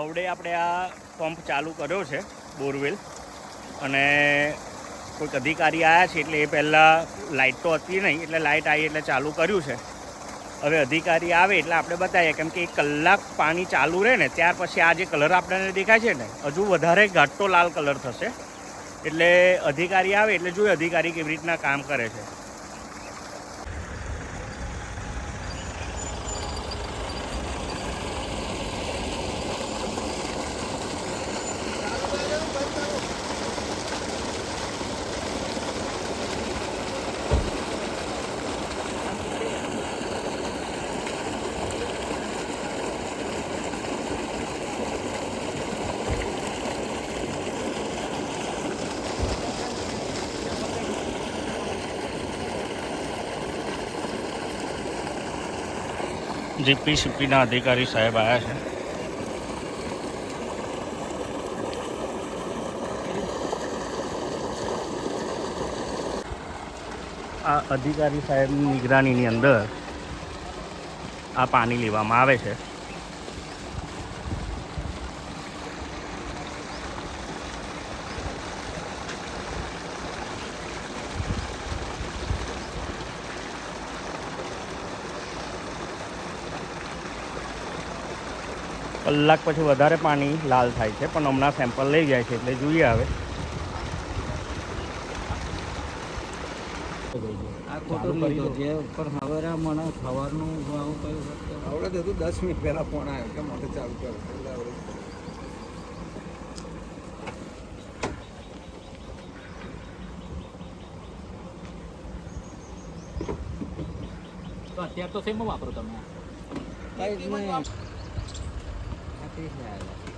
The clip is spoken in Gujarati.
અવડે આપણે આ પંપ ચાલુ કર્યો છે, બોરવેલ. અને કોઈક અધિકારી આવ્યા છે એટલે એ પહેલાં લાઇટ તો હતી નહીં, એટલે લાઇટ આવી એટલે ચાલુ કર્યું છે. હવે અધિકારી આવે એટલે આપણે બતાવીએ, કેમ કે એક કલાક પાણી ચાલુ રહે ને, ત્યાર પછી આ જે કલર આપણને દેખાય છે ને, હજુ વધારે ઘાટો લાલ કલર થશે. એટલે અધિકારી આવે એટલે જોઈએ અધિકારી કેવી રીતના કામ કરે છે. જીપીસીપીના અધિકારી સાહેબ આવ્યા છે. આ અધિકારી સાહેબની નિગરાનીની અંદર આ પાણી લેવામાં આવે છે. કલાક પછી વધારે પાણી લાલ થાય છે પણ હમણાં સેમ્પલ લઈ જાય છે એટલે જોઈએ હવે. આ ખોટું લીધો જે પણ હવે આ મને કયું આવડે હતું દસ મિનિટ પહેલાં ફોન આવ્યો કે મોટર ચાલુ કરો. આવડે અત્યારે તો સેમ વાપરો તમે. કઈ જ નહીં આથી જ આવ્યા.